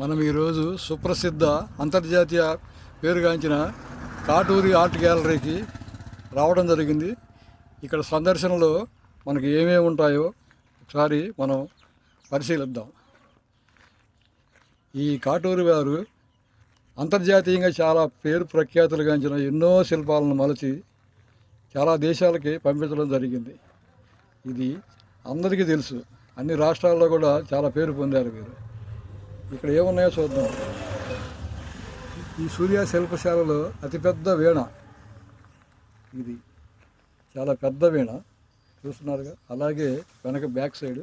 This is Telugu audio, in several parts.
మనం ఈరోజు సుప్రసిద్ధ అంతర్జాతీయ పేరుగాంచిన కాటూరి ఆర్ట్ గ్యాలరీకి రావడం జరిగింది. ఇక్కడ సందర్శనలో మనకి ఏమేమి ఉంటాయో ఒకసారి మనం పరిశీలిద్దాం. ఈ కాటూరి వారు అంతర్జాతీయంగా చాలా పేరు ప్రఖ్యాతులుగాంచిన ఎన్నో శిల్పాలను మలచి చాలా దేశాలకి పంపించడం జరిగింది. ఇది అందరికీ తెలుసు. అన్ని రాష్ట్రాల్లో కూడా చాలా పేరు పొందారు వీరు. ఇక్కడ ఏమున్నాయో చూద్దాం. ఈ సూర్య శిల్పశాలలో అతిపెద్ద వీణ. ఇది చాలా పెద్ద వీణ. చూస్తున్నారుగా? అలాగే వెనక బ్యాక్ సైడ్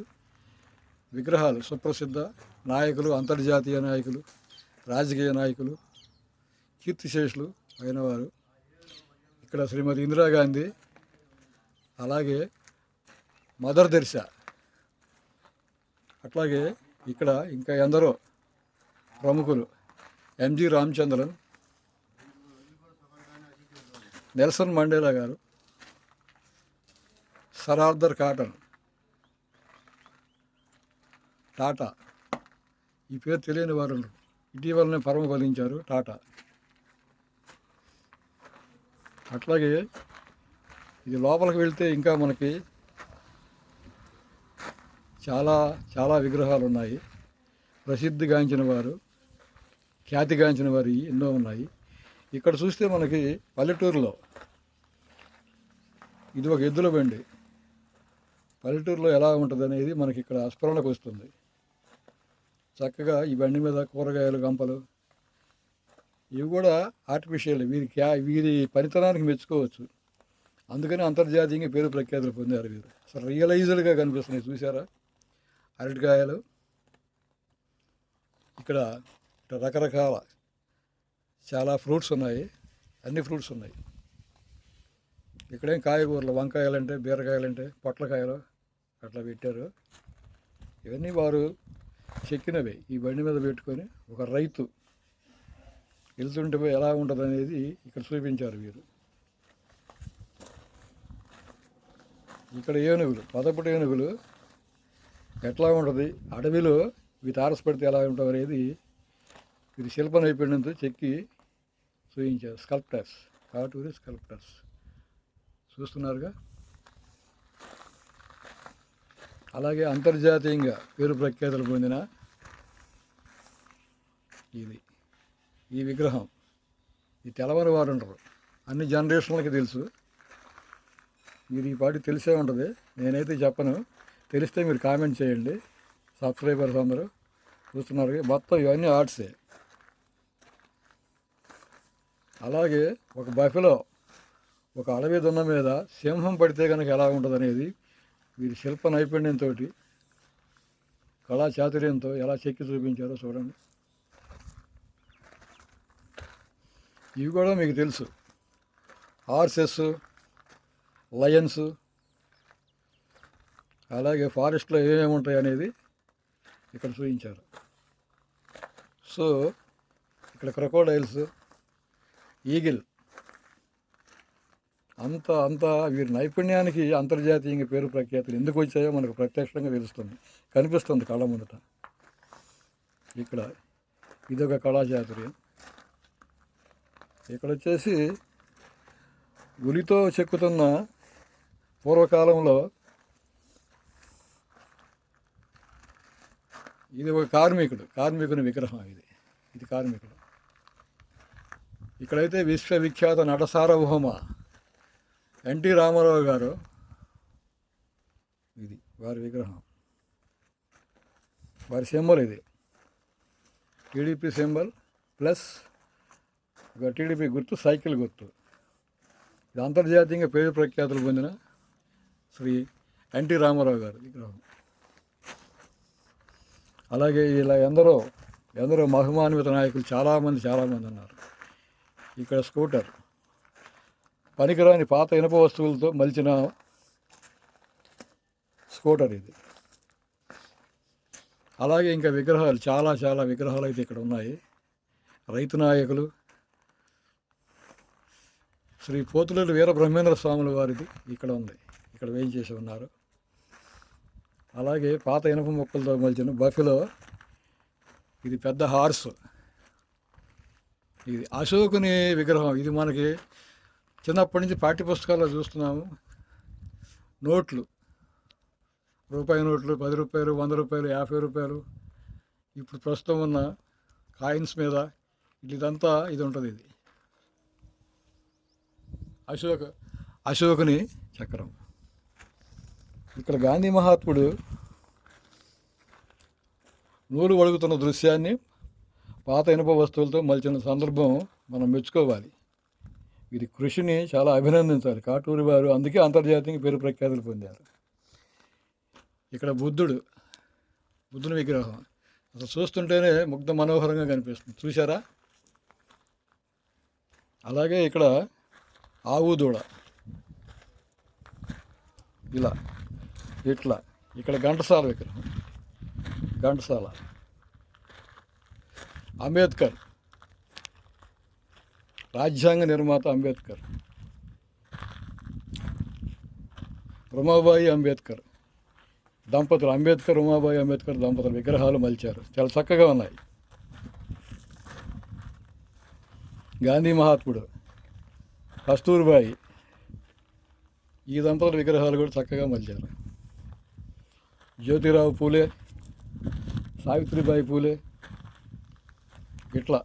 విగ్రహాలు. సుప్రసిద్ధ నాయకులు అంతర్జాతీయ నాయకులు రాజకీయ నాయకులు కీర్తిశేషులు అయిన వారు ఇక్కడ శ్రీమతి ఇందిరాగాంధీ అలాగే మదర్ దెర్సా అట్లాగే ఇక్కడ ఇంకా ఎందరో ప్రముఖులు. ఎంజి రామచంద్రన్ నెల్సన్ మండేలా గారు సరార్దర్ కాటన్ టాటా. ఈ పేరు తెలియని వారు ఇటీవలనే పరమ ఫలించారు టాటా. అట్లాగే ఇది లోపలికి వెళ్తే ఇంకా మనకి చాలా చాలా విగ్రహాలు ఉన్నాయి ప్రసిద్ధిగాంచిన వారు ఖ్యాతిగాంచిన వారి ఎన్నో ఉన్నాయి. ఇక్కడ చూస్తే మనకి పల్లెటూరులో ఇది ఒక ఎద్దుల బండి. పల్లెటూరులో ఎలా ఉంటుంది అనేది మనకి ఇక్కడ స్ఫురణకు వస్తుంది. చక్కగా ఈ బండి మీద కూరగాయలు గంపలు ఇవి కూడా ఆర్టిఫిషియల్ వీరి క్యా వీరి పనితనానికి మెచ్చుకోవచ్చు. అందుకని అంతర్జాతీయంగా పేరు ప్రఖ్యాతులు పొందారు వీరు. అసలు రియలైజ్డ్గా కనిపిస్తున్నాయి చూసారా అరటికాయలు. ఇక్కడ ఇక్కడ రకరకాల చాలా ఫ్రూట్స్ ఉన్నాయి అన్ని ఫ్రూట్స్ ఉన్నాయి. ఇక్కడేం కాయగూరలు వంకాయలంటే బీరకాయలంటే పొట్లకాయలు అట్లా పెట్టారు. ఇవన్నీ వారు చెక్కినవి ఈ బండి మీద పెట్టుకొని ఒక రైతు వెళ్తుంటే ఎలా ఉంటుంది అనేది ఇక్కడ చూపించారు వీరు. ఇక్కడ ఏనుగులు పదపటి ఏనుగులు ఎట్లా ఉంటుంది అడవిలో ఇవి తారసపడితే ఎలా ఉంటుంది అనేది ఇది శిల్ప నైపుణ్యంతో చెక్కి చూపించారు స్కల్ప్టర్స్. కాటూరి స్కల్ప్టర్స్. చూస్తున్నారుగా? అలాగే అంతర్జాతీయంగా పేరు ప్రఖ్యాతులు పొందిన ఇది. ఈ విగ్రహం. ఈ తెలవని వారు ఉంటారు అన్ని జనరేషన్లకి తెలుసు. మీరు ఈ పాటి తెలిసే ఉంటుంది. నేనైతే చెప్పను. తెలిస్తే మీరు కామెంట్ చేయండి. సబ్స్క్రైబర్స్ అందరూ చూస్తున్నారు మొత్తం ఇవన్నీ ఆర్ట్సే. అలాగే ఒక బఫెలో ఒక అడవి దున్న మీద సింహం పడితే కనుక ఎలా ఉంటుంది అనేది వీరి శిల్ప నైపుణ్యంతో కళా చాతుర్యంతో ఎలా చెక్కి చూపించారో చూడండి. ఇవి కూడా మీకు తెలుసు. ఆర్సెస్ లయన్స్ అలాగే ఫారెస్ట్లో ఏమేమి ఉంటాయి అనేది ఇక్కడ చూపించారు. సో ఇక్కడ క్రొకోడైల్స్ ఈగిల్. అంత అంత వీరి నైపుణ్యానికి అంతర్జాతీయంగా పేరు ప్రఖ్యాతులు ఎందుకు వచ్చాయో మనకు ప్రత్యక్షంగా తెలుస్తుంది. కనిపిస్తుంది కళ ముందట. ఇక్కడ ఇదొక కళాచాతుర్యం ఇక్కడ వచ్చేసి ఉలితో చెక్కుతున్న పూర్వకాలంలో ఇది ఒక కార్మికుడు కార్మికుని విగ్రహం ఇది. ఇది కార్మికుడు. ఇక్కడైతే విశ్వవిఖ్యాత నట సార్వభౌమ ఎన్టీ రామారావు గారు. ఇది వారి విగ్రహం. వారి సింబల్ ఇది. టీడీపీ సింబల్ ప్లస్ ఒక టీడీపీ గుర్తు సైకిల్ గుర్తు. ఇది అంతర్జాతీయంగా పేరు ప్రఖ్యాతులు పొందిన శ్రీ ఎన్టీ రామారావు గారు విగ్రహం. అలాగే ఇలా ఎందరో ఎందరో మహిమాన్విత నాయకులు చాలామంది చాలామంది ఉన్నారు. ఇక్కడ స్కూటర్. పనికిరాని పాత ఇనుప వస్తువులతో మలిచిన స్కూటర్ ఇది. అలాగే ఇంకా విగ్రహాలు చాలా చాలా విగ్రహాలు అయితే ఇక్కడ ఉన్నాయి. రైతు నాయకులు శ్రీ పోతులూరి వీరబ్రహ్మేంద్ర స్వాముల వారిది ఇక్కడ ఉంది. ఇక్కడ వేయించేసి ఉన్నారు. అలాగే పాత ఇనుప మొక్కలతో మలిచిన బఫెలో ఇది పెద్ద హార్స్. ఇది అశోకుని విగ్రహం. ఇది మనకి చిన్నప్పటి నుంచి పాఠ్య పుస్తకాల్లో చూస్తున్నాము. నోట్లు. రూపాయి నోట్లు పది రూపాయలు వంద రూపాయలు యాభై రూపాయలు. ఇప్పుడు ప్రస్తుతం ఉన్న కాయిన్స్ మీద ఇదంతా ఇది ఉంటుంది ఇది. అశోక అశోకుని చక్రం. ఇక్కడ గాంధీ మహాత్ముడు నూలు వడుగుతున్న దృశ్యాన్ని పాత ఇనుప వస్తువులతో మలిచిన సందర్భం మనం మెచ్చుకోవాలి. వీరి కృషిని చాలా అభినందించాలి. కాటూరి వారు అందుకే అంతర్జాతీయంగా పేరు ప్రఖ్యాతులు పొందారు. ఇక్కడ బుద్ధుడు బుద్ధుని విగ్రహం. అసలు చూస్తుంటేనే ముగ్ధ మనోహరంగా కనిపిస్తుంది. చూసారా అలాగే ఇక్కడ ఆవు దూడ. ఇలా ఇట్లా. ఇక్కడ ఘంటసాల విగ్రహం. ఘంటసాల. అంబేద్కర్. రాజ్యాంగ నిర్మాత అంబేద్కర్. రమాబాయి అంబేద్కర్. దంపతులు అంబేద్కర్ ఉమాబాయి అంబేద్కర్ దంపతులు విగ్రహాలు మలిచారు. చాలా చక్కగా ఉన్నాయి. గాంధీ మహాత్ముడు కస్తూర్బాయి ఈ దంపతుల విగ్రహాలు కూడా చక్కగా మలిచారు. జ్యోతిరావు పూలే సావిత్రిబాయి పూలే ఇట్లా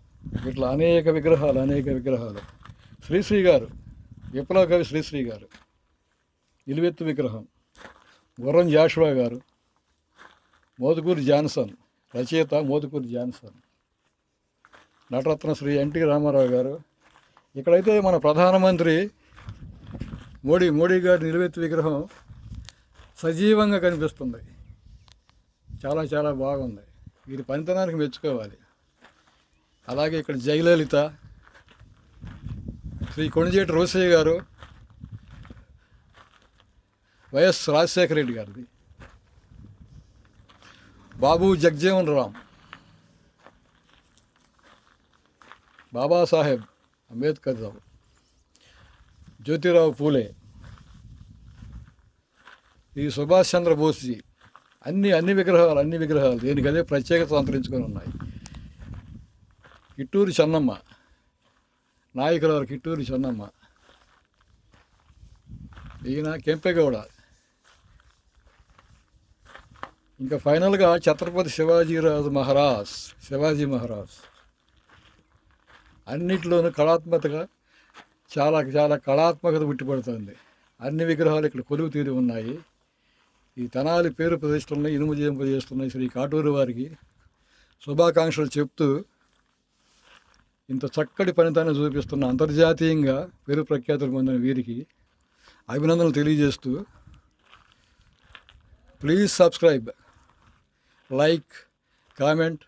ఇట్లా అనేక విగ్రహాలు అనేక విగ్రహాలు. శ్రీశ్రీ గారు విప్లవ కవి శ్రీశ్రీ గారు నిలువెత్తు విగ్రహం. గుర్రం జాషువా గారు మోదుకూరి జాన్సన్ రచయిత మోదుకూరి జాన్సన్. నటరత్న శ్రీ ఎన్టీ రామారావు గారు. ఇక్కడైతే మన ప్రధానమంత్రి మోడీ మోడీ గారి నిలువెత్తు విగ్రహం సజీవంగా కనిపిస్తుంది. చాలా చాలా బాగుంది. వీరి పనితనానికి మెచ్చుకోవాలి. అలాగే ఇక్కడ జయలలిత శ్రీ కొణిజేటి రోసయ్య గారు వైఎస్ రాజశేఖర రెడ్డి గారిది. బాబు జగ్జీవన్ రామ్ బాబాసాహెబ్ అంబేద్కర్ రావు జ్యోతిరావు పూలే ఈ సుభాష్ చంద్రబోస్జీ అన్ని అన్ని విగ్రహాలు అన్ని విగ్రహాలు దీనికి అదే ప్రత్యేకత సంతరించుకొని ఉన్నాయి. కిట్టూరు చెన్నమ్మ. నాయకురాలు కిట్టూరి చెన్నమ్మ. ఈయన కెంపెగౌడ. ఇంకా ఫైనల్గా ఛత్రపతి శివాజీరాజు మహారాజ్ శివాజీ మహారాజ్. అన్నిటిలోనూ కళాత్మకతగా చాలా చాలా కళాత్మకత పుట్టిపడుతుంది. అన్ని విగ్రహాలు ఇక్కడ కొలువు తీరి ఉన్నాయి. ఈ తెనాలి పేరు ప్రతిష్టలను ఇనుము చేస్తున్న శ్రీ కాటూరు వారికి శుభాకాంక్షలు చెప్తూ ఇంత చక్కటి పనితనం చూపిస్తున్న అంతర్జాతీయంగా పేరు ప్రఖ్యాతులు పొందిన వీరికి అభినందనలు తెలియజేస్తూ please subscribe like comment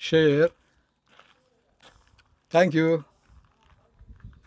share thank you